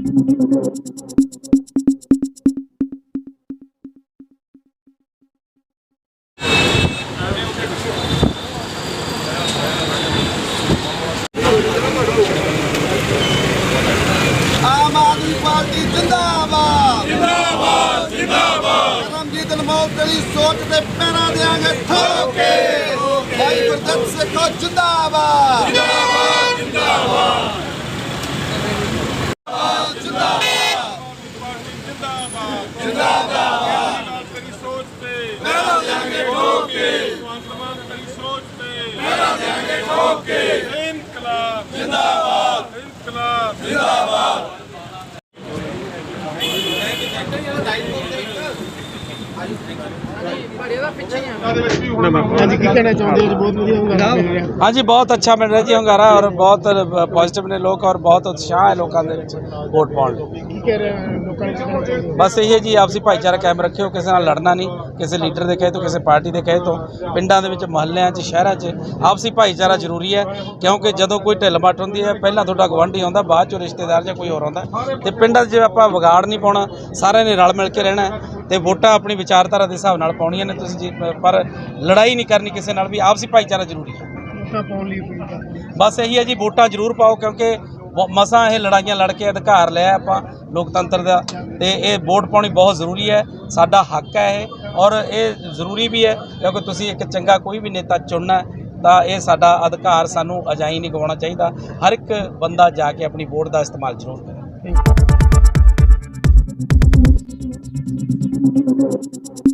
Aam Aadmi party ਜਿੰਦਾਬਾਦ। ਜਿੰਦਾਬਾਦ। ਜਿੰਦਾਬਾਦ ਸੋਚ ਤੇ ਪੈਰਾਂ ਦੇਾਂਗੇ ਠੋਕੇ। ਭਾਈ ਗੁਰਦਤ ਸਿੱਖੋ, ਜਿੰਦਾਬਾਦ। ਹਾਂਜੀ ਬਹੁਤ ਅੱਛਾ ਮਿਲ ਰਿਹਾ ਜੀ ਹੰਗਾਰਾ ਔਰ ਬਹੁਤ ਪੋਜ਼ਿਟਿਵ ਨੇ ਲੋਕ ਔਰ ਬਹੁਤ ਉਤਸ਼ਾਹ ਹੈ ਲੋਕਾਂ ਦੇ ਵਿੱਚ ਵੋਟ ਪਾਉਣ ਲਈ। ਕੀ ਕਹਿ ਰਹੇ ਹੋ ਲੋਕਾਂ ਨੂੰ ਬਸ ਇਹ ਜੀ ਆਪਸੀ ਭਾਈਚਾਰਾ ਕਾਇਮ ਰੱਖਿਓ ਕਿਸੇ ਨਾਲ ਲੜਨਾ ਨਹੀਂ ਕਿਸੇ ਲੀਡਰ ਦੇ ਕਹੇ ਤੋਂ ਕਿਸੇ ਪਾਰਟੀ ਦੇ ਕਹੇ ਤੋਂ ਪਿੰਡਾਂ ਦੇ ਵਿੱਚ ਮੁਹੱਲਿਆਂ 'ਚ ਸ਼ਹਿਰਾਂ 'ਚ ਆਪਸੀ ਭਾਈਚਾਰਾ ਜ਼ਰੂਰੀ ਹੈ ਕਿਉਂਕਿ ਜਦੋਂ ਕੋਈ ਢਿੱਲ ਮੱਟ ਹੁੰਦੀ ਹੈ ਪਹਿਲਾਂ ਤੁਹਾਡਾ ਗਵਾਂਢੀ ਆਉਂਦਾ ਬਾਅਦ 'ਚੋਂ ਰਿਸ਼ਤੇਦਾਰ ਜਾਂ ਕੋਈ ਹੋਰ ਆਉਂਦਾ ਤੇ ਪਿੰਡਾਂ 'ਚ ਜੇ ਆਪਾਂ ਵਿਗਾੜ ਨਹੀਂ ਪਾਉਣਾ ਸਾਰਿਆਂ ਨੇ ਰਲ ਮਿਲ ਕੇ ਰਹਿਣਾ ਹੈ ਤੇ ਵੋਟਾਂ ਆਪਣੀ ਵਿਚਾਰਧਾਰਾ ਦੇ ਹਿਸਾਬ ਨਾਲ ਪਾਉਣੀਆਂ ਨੇ ਤੁਸੀਂ ਜੀ ਪਰ ਲੜਾਈ ਨਹੀਂ ਕਰਨੀ ਕਿਸੇ ਨਾਲ ਵੀ ਆਪਸੀ ਭਾਈਚਾਰਾ ਜ਼ਰੂਰੀ ਹੈ। ਵੋਟਾਂ ਪਾਉਣ ਲਈ। ਬਸ ਇਹੀ ਹੈ ਜੀ ਵੋਟਾਂ ਜ਼ਰੂਰ ਪਾਓ ਕਿਉਂਕਿ ਮਸਾਂ ਇਹ ਲੜਾਈਆਂ ਲੜ ਕੇ ਅਧਿਕਾਰ ਲਿਆ ਆਪਾਂ ਲੋਕਤੰਤਰ ਦਾ ਤੇ ਇਹ ਵੋਟ ਪਾਉਣੀ ਬਹੁਤ ਜ਼ਰੂਰੀ ਹੈ ਸਾਡਾ ਹੱਕ ਹੈ ਇਹ ਔਰ ਇਹ ਜ਼ਰੂਰੀ ਵੀ ਹੈ ਕਿਉਂਕਿ ਤੁਸੀਂ ਇੱਕ ਚੰਗਾ ਕੋਈ ਵੀ ਨੇਤਾ ਚੁਣਨਾ ਤਾਂ ਇਹ ਸਾਡਾ ਅਧਿਕਾਰ ਸਾਨੂੰ ਅਜਾਈ ਨਹੀਂ ਗਵਾਉਣਾ ਚਾਹੀਦਾ ਹਰ ਇੱਕ ਬੰਦਾ ਜਾ ਕੇ ਆਪਣੀ ਵੋਟ ਦਾ ਇਸਤੇਮਾਲ ਜ਼ਰੂਰ ਕਰੇ। thank you